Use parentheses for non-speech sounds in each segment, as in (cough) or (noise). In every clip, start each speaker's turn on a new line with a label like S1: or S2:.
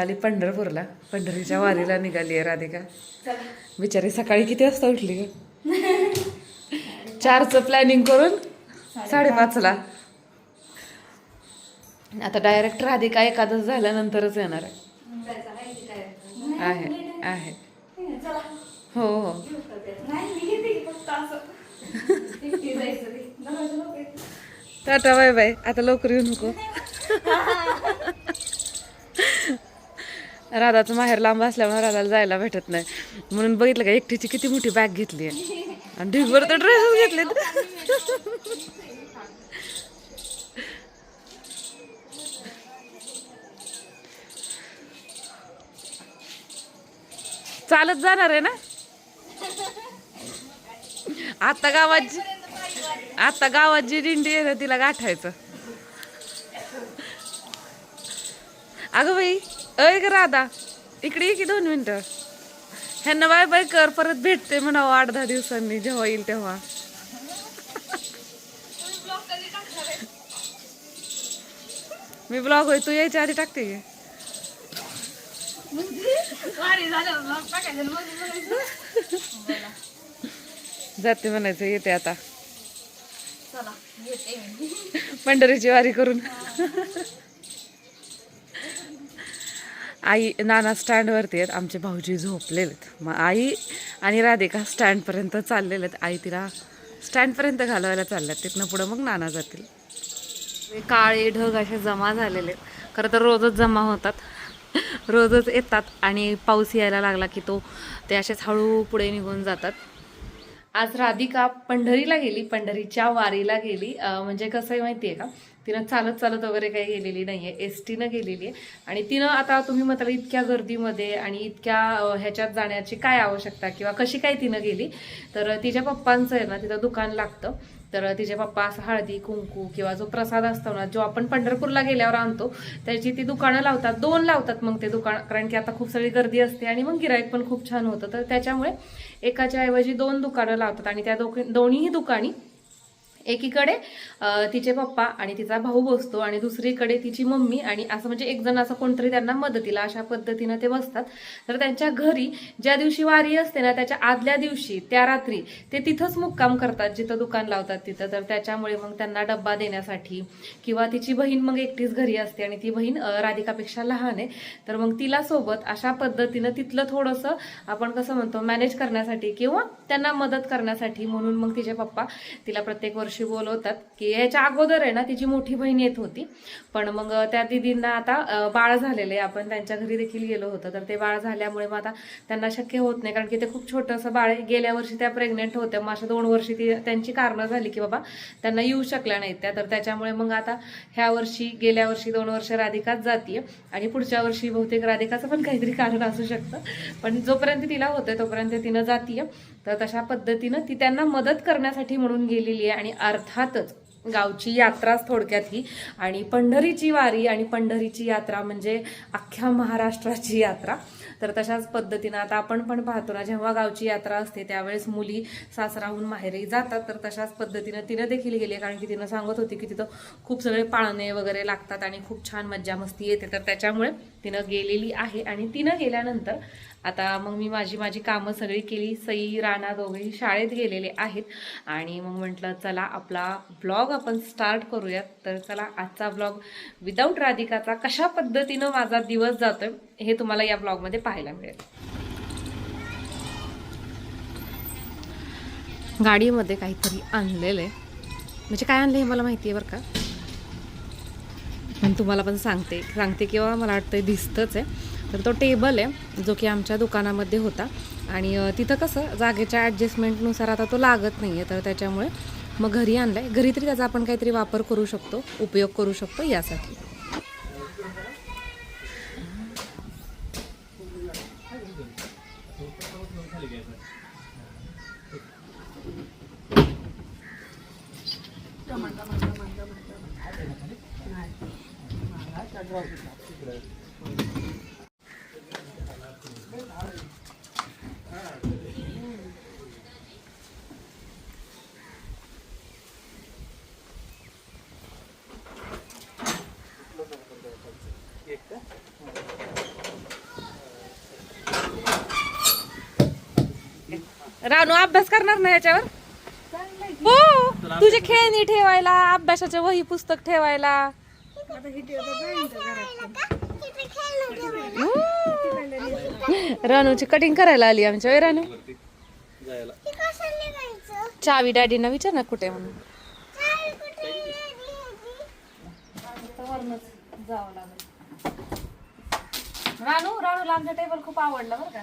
S1: निघाली पंढरपूरला. पंढरीच्या (laughs) वारीला निघाली आहे राधिका. बिचारी सकाळी किती वाजता उठली ग? चारचं प्लॅनिंग करून साडेपाचला. आता डायरेक्ट राधिका एकादश झाल्यानंतरच येणार आहे. आहे आहे हो हो. Tata bye bye. आता लवकर येऊ नको. राधाचं माहेर लांब असल्यामुळे राधाला जायला भेटत नाही. म्हणून बघितलं का एकटीची किती मोठी बॅग घेतली आहे. आणि ढिगभर तर ड्रेसच घेतले चालत जाणार आहे ना? आता गावात जी- आता गावात जी दिंडी आहे ना तिला गाठायचं. अगं बाई अय ग राधा इकडे ये की दोन मिनिटं. ह्यांना बाय बाय कर परत भेटते म्हणावं आठ दहा दिवसांनी जेव्हा येईल तेव्हा. मी ब्लॉग होय तू यायच्या आधी टाकते की? जाते म्हणायचं येते आता. पंढरीची वारी करून. आई नाना स्टँडवरती आहेत. आमचे भाऊजी झोपलेले आहेत. मग आई आणि राधिका स्टँडपर्यंत चाललेले आहेत. आई तिला स्टँडपर्यंत घालवायला चालल्यात तिथनं पुढं मग नाना जातील. काळे ढग असे जमा झालेले आहेत. खरं तर रोजच जमा होतात. रोजच येतात आणि पाऊस यायला लागला की तो ते असेच हळू पुढे निघून जातात. आज राधिका पंढरीला गेली पंढरीच्या वारीला गेली. म्हणजे कसं आहे माहिती आहे का? तिनं चालत चालत वगैरे काही गेलेली नाही आहे एस टीनं गेलेली आहे. आणि तिनं आता तुम्ही म्हटलं इतक्या गर्दीमध्ये आणि इतक्या ह्याच्यात जाण्याची काय आवश्यकता किंवा कशी काय तिनं गेली? तर तिच्या पप्पांचं आहे ना तिथं दुकान लागतं. तर तिचे पप्पा असं हळदी कुंकू किंवा जो प्रसाद असतो ना जो आपण पंढरपूरला गेल्यावर आणतो त्याची ती दुकानं लावतात दोन लावतात मग ते दुकान कारण की आता खूप सगळी गर्दी असते आणि मग गिराईक पण खूप छान होतं. तर त्याच्यामुळे एकाच्या ऐवजी दोन दुकानं लावतात आणि त्या दोघी दोन्हीही दुकानी एकीकडे तिचे पप्पा आणि तिचा भाऊ बसतो आणि दुसरीकडे तिची मम्मी आणि असं म्हणजे एक जण असं कोणतरी त्यांना मदतीला अशा पद्धतीनं ते बसतात. तर त्यांच्या घरी ज्या दिवशी वारी असते ना त्याच्या आदल्या दिवशी त्या रात्री ते तिथंच मुक्काम करतात जिथं दुकान लावतात तिथं. तर त्याच्यामुळे मग त्यांना डब्बा देण्यासाठी किंवा तिची बहीण मग एकटीच घरी असते आणि ती बहीण राधिकापेक्षा लहान आहे. तर मग तिला सोबत अशा पद्धतीनं तिथलं थोडंसं आपण कसं म्हणतो मॅनेज करण्यासाठी किंवा त्यांना मदत करण्यासाठी म्हणून मग तिचे पप्पा तिला प्रत्येक वर्ष बोलवतात की याच्या अगोदर आहे ना तिची मोठी बहीण येत होती. पण मग त्या दिदींना आता बाळ झालेले आपण त्यांच्या घरी देखील गेलो होतो. तर ते बाळ झाल्यामुळे मग आता त्यांना शक्य होत नाही. कारण की ते खूप छोटंसं बाळ गेल्या वर्षी त्या प्रेग्नेंट होत्या. मग अशा दोन वर्षी ती त्यांची कारणं झाली की बाबा त्यांना येऊ शकल्या नाहीत त्या. तर त्याच्यामुळे मग आता ह्या वर्षी गेल्या वर्षी दोन वर्ष राधिकाच जातीये. आणि पुढच्या वर्षी बहुतेक राधिकाचं पण काहीतरी कारण असू शकतं. पण जोपर्यंत तिला होतंय तोपर्यंत तिनं जातीये. तर तशा पद्धतीनं ती त्यांना मदत करण्यासाठी म्हणून गेलेली आहे आणि अर्थातच गावची यात्राच थोडक्यात ही. आणि पंढरीची वारी आणि पंढरीची यात्रा म्हणजे अख्ख्या महाराष्ट्राची यात्रा. तर तशाच पद्धतीनं आता आपण पण पाहतो ना जेव्हा गावची यात्रा असते त्यावेळेस मुली सासराहून माहेरी जातात. तर तशाच पद्धतीनं तिनं देखील गेली कारण की तिनं सांगत होती की तिथं खूप सगळे पाळणे वगैरे लागतात आणि खूप छान मज्जा मस्ती येते. तर त्याच्यामुळे तिनं गेलेली आहे आणि तिनं गेल्यानंतर आता मग मी माझी माझी कामं सगळी केली सई राणा दोघेही शाळेत गेलेले आहेत. आणि मग म्हटलं चला आपला ब्लॉग आपण स्टार्ट करूयात. तर चला आजचा ब्लॉग विदाऊट राधिकाचा कशा पद्धतीनं माझा दिवस जातो हे तुम्हाला या ब्लॉगमध्ये पाहायला मिळेल. गाडीमध्ये काहीतरी आणलेलं आहे म्हणजे काय आणलं हे मला माहिती आहे बरं का? पण तुम्हाला पण सांगते सांगते किंवा मला वाटतं दिसतंच आहे. तर तो टेबल आहे जो की आमच्या दुकानामध्ये होता. आणि तिथं कसं जागेच्या ॲडजस्टमेंटनुसार आता तो लागत नाही आहे तर त्याच्यामुळे मग घरी आणलं आहे घरी तरी त्याचा आपण काहीतरी वापर करू शकतो उपयोग करू शकतो यासाठी. रानू अभ्यास करणार ना याच्यावर? हो तुझे खेळणी ठेवायला अभ्यासाचे वही पुस्तक ठेवायला. हो. रानूची कटिंग करायला आली आमच्या वेळ रानू? चावी डॅडीना विचार ना कुठे म्हणून. रानू रानूला आमच्या टेबल खूप आवडला बरं का.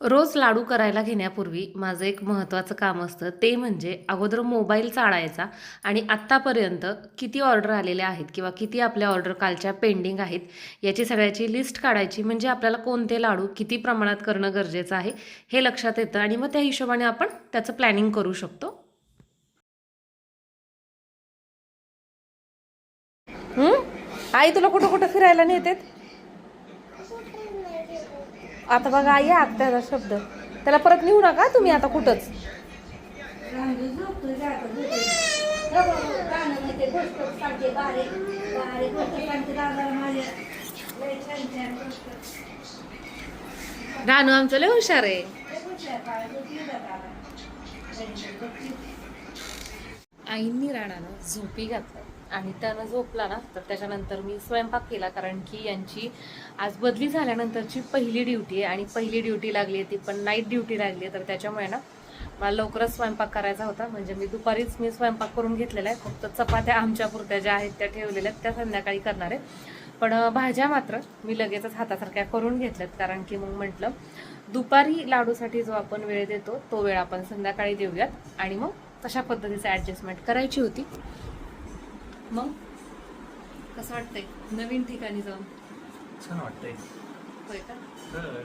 S1: रोज लाडू करायला घेण्यापूर्वी माझं एक महत्त्वाचं काम असतं ते म्हणजे अगोदर मोबाईल चाळायचा आणि आत्तापर्यंत किती ऑर्डर आलेल्या आहेत किंवा किती आपल्या ऑर्डर कालच्या पेंडिंग आहेत याची सगळ्याची लिस्ट काढायची म्हणजे आपल्याला कोणते लाडू किती प्रमाणात करणं गरजेचं आहे हे लक्षात येतं आणि मग त्या हिशोबाने आपण त्याचं प्लॅनिंग करू शकतो. आई तुला कुठं कुठं फिरायला नेतात? आता बघा आई आत्याचा शब्द. त्याला परत नेऊ नका तुम्ही आता कुठंच. रानू आमचं लय हुशार आहे. आईंनी राणानं झोपी घातलं. आणि त्यानं झोपला ना तर त्याच्यानंतर मी स्वयंपाक केला कारण की यांची आज बदली झाल्यानंतरची पहिली ड्युटी आहे आणि पहिली ड्युटी लागली आहे ती पण नाईट ड्युटी लागली आहे तर त्याच्यामुळे ना मला लवकरच स्वयंपाक करायचा होता. म्हणजे मी दुपारीच मी स्वयंपाक करून घेतलेला आहे. फक्त चपात्या आमच्या पुरत्या ज्या आहेत त्या ठेवलेल्या आहेत त्या संध्याकाळी करणार आहे. पण भाज्या मात्र मी लगेचच हातासारख्या करून घेतल्यात कारण की मग म्हटलं दुपारी लाडूसाठी जो आपण वेळ देतो तो वेळ आपण संध्याकाळी देऊयात. आणि मग तशा पद्धतीचं ॲडजस्टमेंट करायची होती. मग? कसं वाटतंय? नवीन ठिकाणी जाऊन.
S2: छान वाटतंय.
S1: होय का?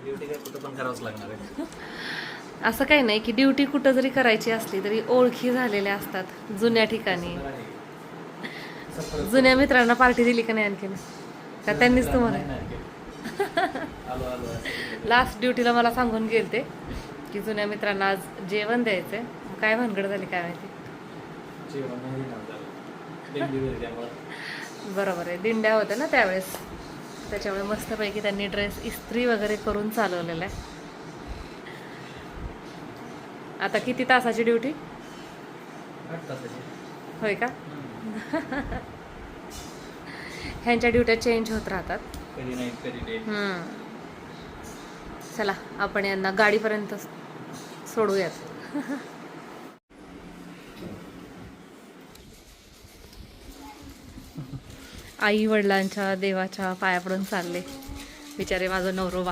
S2: ड्युटी काय कुठं पण करावंच लागणार आहे. (laughs)
S1: असं काही नाही की ड्युटी कुठं जरी करायची असली तरी ओळखी झालेल्या असतात जुन्या ठिकाणी. (laughs) जुन्या मित्रांना पार्टी दिली का नाही आणखीन? का त्यांनीच तुम्हाला? (laughs) लास्ट ड्युटीला मला सांगून गेलते की जुन्या मित्रांना आज जेवण द्यायचंय. काय भानगड झाली काय माहिती? बरोबर आहे दिंड्या होत्या ना त्यावेळेस त्याच्यामुळे मस्तपैकी त्यांनी ड्रेस इस्त्री वगैरे करून चालवलेला आहे आता किती तासाची ड्युटी. होय का. ह्यांच्या ड्युट्या चेंज होत राहतात. चला आपण यांना गाडीपर्यंत सोडूयात आई वडिलांच्या देवाच्या पाया पडून चालले. बिचारे माझं नवरोबा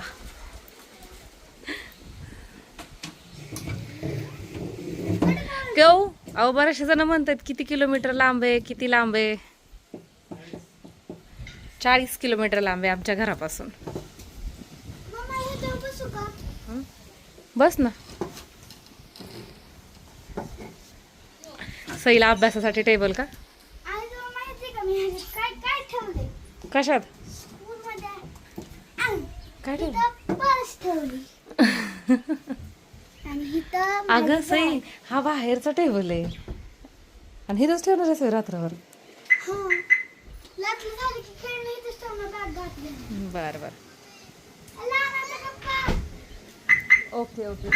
S1: केव अहो बरेचसे जण म्हणतात किती किलोमीटर लांब आहे किती लांब आहे? चाळीस किलोमीटर लांब आहे आमच्या घरापासून. बस ना. सईला अभ्यासासाठी टेबल का? कशात? काय ठेवलं? (laughs) अगं सई हा बाहेरचा टेबल आहे. आणि इथंच ठेवणार आहे सई रात्रभर. बर बर. Okay okay.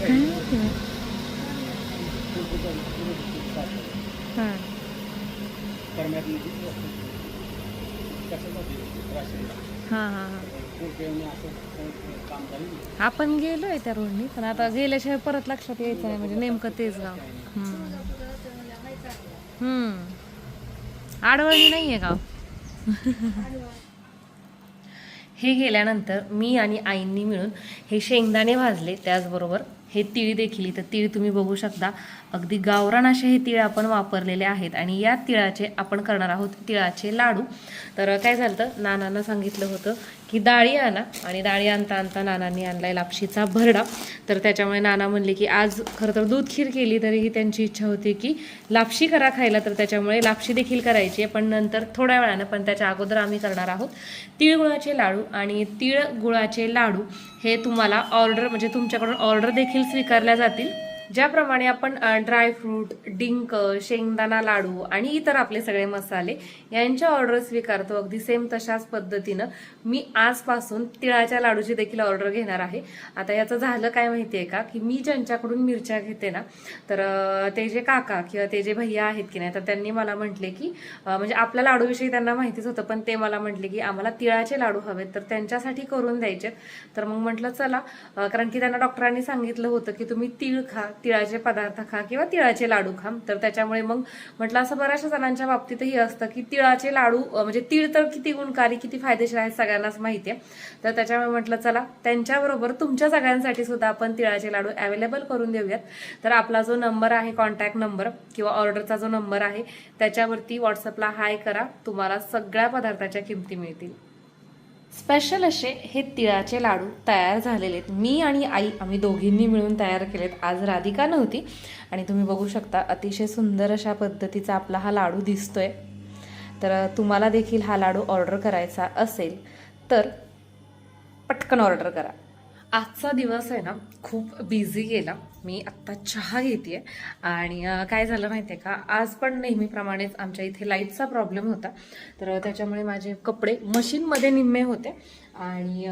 S1: हां हां हां हां आपण गेलोय त्या रोडनी पण आता गेल्याशिवाय परत लक्षात यायचं नाही म्हणजे नेमकं तेच गाव. हम्म. हम्म. आडवळणी नाहीये गाव. हे गेल्यानंतर मी आणि आईंनी मिळून हे शेंगदाणे भाजले त्याचबरोबर हे तीळ देखील इथं तीळ तुम्ही बघू शकता. अगदी गावरान असे हे तीळ आपण वापरलेले आहेत आणि या तिळाचे आपण करणार आहोत तिळाचे लाडू. तर काय झालं होतं नानांना सांगितलं होतं की डाळी आणा आणि डाळी आणता आणता नानांनी आणलाय लापशीचा भरडा. तर त्याच्यामुळे नाना म्हणले की आज खरं तर दूध खीर केली तरीही त्यांची इच्छा होती की लापशी करा खायला तर त्याच्यामुळे लापशी देखील करायची आहे. पण नंतर थोड्या वेळानं पण त्याच्या अगोदर आम्ही करणार आहोत तीळ गुळाचे लाडू. आणि तीळ गुळाचे लाडू हे तुम्हाला ऑर्डर म्हणजे तुमच्याकडून ऑर्डर देखील स्वीकारल्या जातील. ज्याप्रमाणे आपण ड्रायफ्रूट डिंक शेंगदाणा लाडू आणि इतर आपले सगळे मसाले यांच्या ऑर्डर स्वीकारतो. अगदी सेम तशाच पद्धतीनं मी आजपासून तिळाच्या लाडूची देखील ऑर्डर घेणार आहे. आता याचं झालं काय माहिती आहे का? की मी ज्यांच्याकडून मिरच्या घेते ना तर ते जे काका किंवा ते जे भैया आहेत की नाही तर त्यांनी मला म्हटले की म्हणजे आपल्या लाडूविषयी त्यांना माहितीच होतं पण ते मला म्हटले की आम्हाला तिळाचे लाडू हवेत तर त्यांच्यासाठी करून द्यायचे. तर मग म्हटलं चला. कारण की त्यांना डॉक्टरांनी सांगितलं होतं की तुम्ही तिळ खा तिळाचे पदार्थ खा किंवा तिळाचे लाडू खा. तर त्याच्यामुळे मग म्हटलं असं बऱ्याचशा जणांच्या बाबतीतही असतं की तिळाचे लाडू म्हणजे तीळ तर किती गुणकारी किती फायदेशीर आहेत सगळ्यांनाच माहिती आहे. तर त्याच्यामुळे म्हटलं चला त्यांच्याबरोबर तुमच्या सगळ्यांसाठी सुद्धा आपण तिळाचे लाडू अवेलेबल करून देऊयात. तर आपला जो नंबर आहे कॉन्टॅक्ट नंबर किंवा ऑर्डरचा जो नंबर आहे त्याच्यावरती व्हॉट्सअपला हाय करा. तुम्हाला सगळ्या पदार्थाच्या किमती मिळतील. स्पेशल असे हे तिळाचे लाडू तयार झालेले आहेत. मी आणि आई आम्ही दोघींनी मिळून तयार केलेत. आज राधिका नव्हती. आणि तुम्ही बघू शकता अतिशय सुंदर अशा पद्धतीचा आपला हा लाडू दिसतोय. तर तुम्हाला देखील हा लाडू ऑर्डर करायचा असेल तर पटकन ऑर्डर करा. आजचा दिवस आहे ना खूप बिझी गेला. मी आत्ता चहा घेते आणि काय झालं माहिती आहे का? आज पण नेहमीप्रमाणेच आमच्या इथे लाईटचा प्रॉब्लेम होता. तर त्याच्यामुळे माझे कपडे मशीनमध्ये निम्मे होते. आणि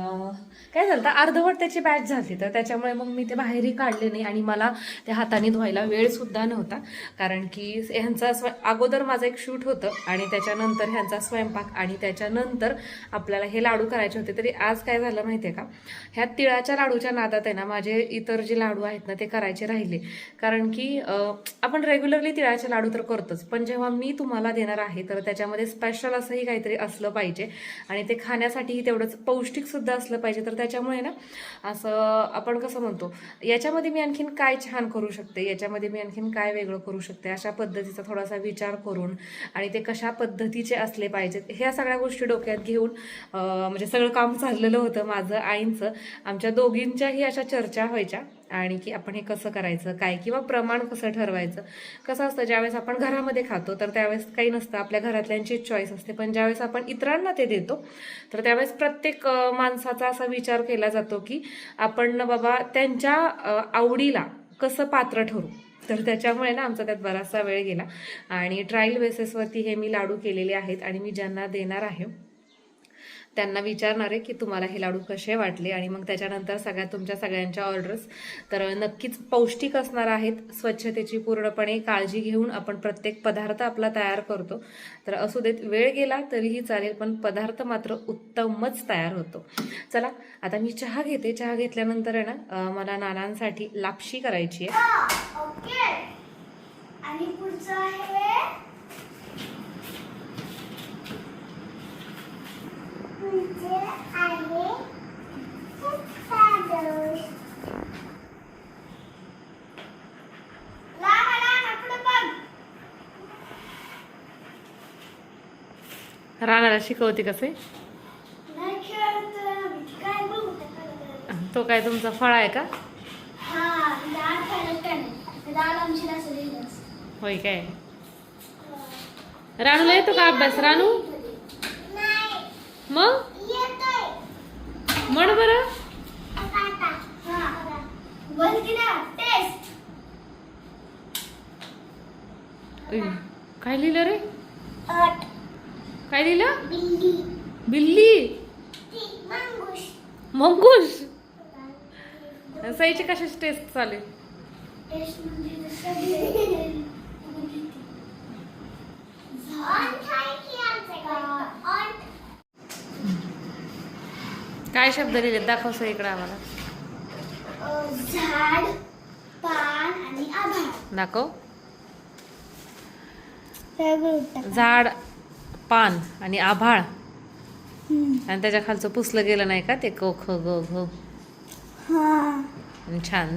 S1: काय झालं तर अर्धवट त्याची बॅच झाली तर त्याच्यामुळे मग मी ते बाहेरही काढले नाही आणि मला त्या हाताने धुवायला वेळसुद्धा नव्हता. कारण की ह्यांचा स्व अगोदर माझं एक शूट होतं आणि त्याच्यानंतर ह्यांचा स्वयंपाक आणि त्याच्यानंतर आपल्याला हे लाडू करायचे होते. तरी आज काय झालं माहिती आहे का? ह्या तिळाच्या लाडूच्या नादात आहे ना माझे इतर जे लाडू आहेत ना ते करायचे राहिले. कारण की आपण रेग्युलरली तिळाचे लाडू तर करतोच पण जेव्हा मी तुम्हाला देणार आहे तर त्याच्यामध्ये स्पेशल असंही काहीतरी असलं पाहिजे आणि ते खाण्यासाठीही तेवढंच पौ पौष्टिकसुद्धा असलं पाहिजे. तर त्याच्यामुळे ना असं आपण कसं म्हणतो याच्यामध्ये मी आणखीन काय छान करू शकते? याच्यामध्ये मी आणखीन काय वेगळं करू शकते? अशा पद्धतीचा थोडासा विचार करून आणि ते कशा पद्धतीचे असले पाहिजेत ह्या सगळ्या गोष्टी डोक्यात घेऊन म्हणजे सगळं काम चाललेलं होतं माझं आईंचं. आमच्या दोघींच्याही अशा चर्चा व्हायच्या. आणि की आपण हे कसं करायचं काय किंवा प्रमाण कसं ठरवायचं. कसं असतं ज्यावेळेस आपण घरामध्ये खातो तर त्यावेळेस काही नसतं आपल्या घरातल्यांची चॉईस असते. पण ज्यावेळेस आपण इतरांना ते देतो तर त्यावेळेस प्रत्येक माणसाचा असा विचार केला जातो की आपण बाबा त्यांच्या आवडीला कसं पात्र ठरू. तर त्याच्यामुळे ना आमचा त्यात बराचसा वेळ गेला. आणि ट्रायल बेसिसवरती हे मी लाडू केलेले आहेत आणि मी ज्यांना देणार आहे त्यांना विचारणार आहे की तुम्हाला हे लाडू कसे वाटले आणि मग त्याच्यानंतर सगळ्या तुमच्या सगळ्यांच्या ऑर्डर्स तर नक्कीच पौष्टिक असणार आहेत. स्वच्छतेची पूर्णपणे काळजी घेऊन आपण प्रत्येक पदार्थ आपला तयार करतो. तर असू देत वेळ गेला तरीही चालेल पण पदार्थ मात्र उत्तमच तयार होतो. चला आता मी चहा घेते. चहा घेतल्यानंतर आहे ना मला नानांसाठी लापशी करायची आहे.
S3: ओके. आणि पुढचं आहे पुढचे आहे साधं. लावा, लावा, पुढं बघ.
S4: राणाला शिकवते कसे? तो काय तुमचा फळ आहे का?
S3: नाही
S4: होय काय? राणूला येतो का अभ्यास? राणू
S3: नाही
S4: मग
S3: येतोय
S4: म्हण बरं? काय लिहिलं रे? काय लिहिलं?
S3: बिल्ली.
S4: बिल्ली
S3: ती मंगूस
S4: मंगूस साईची कशाची टेस्ट चालेल
S3: टेस्ट म्हणजे सगळे ऑन काय की आमचं ऑन
S4: काय शब्द लिहिले दाखव सर इकडे आम्हाला.
S3: झाड पान आणि आभाळ.
S4: दाखव. झाड पान आणि आभाळ. आणि त्याच्या खालचं पुसलं गेलं नाही का ते? ग घ.
S3: हा. आणि छान.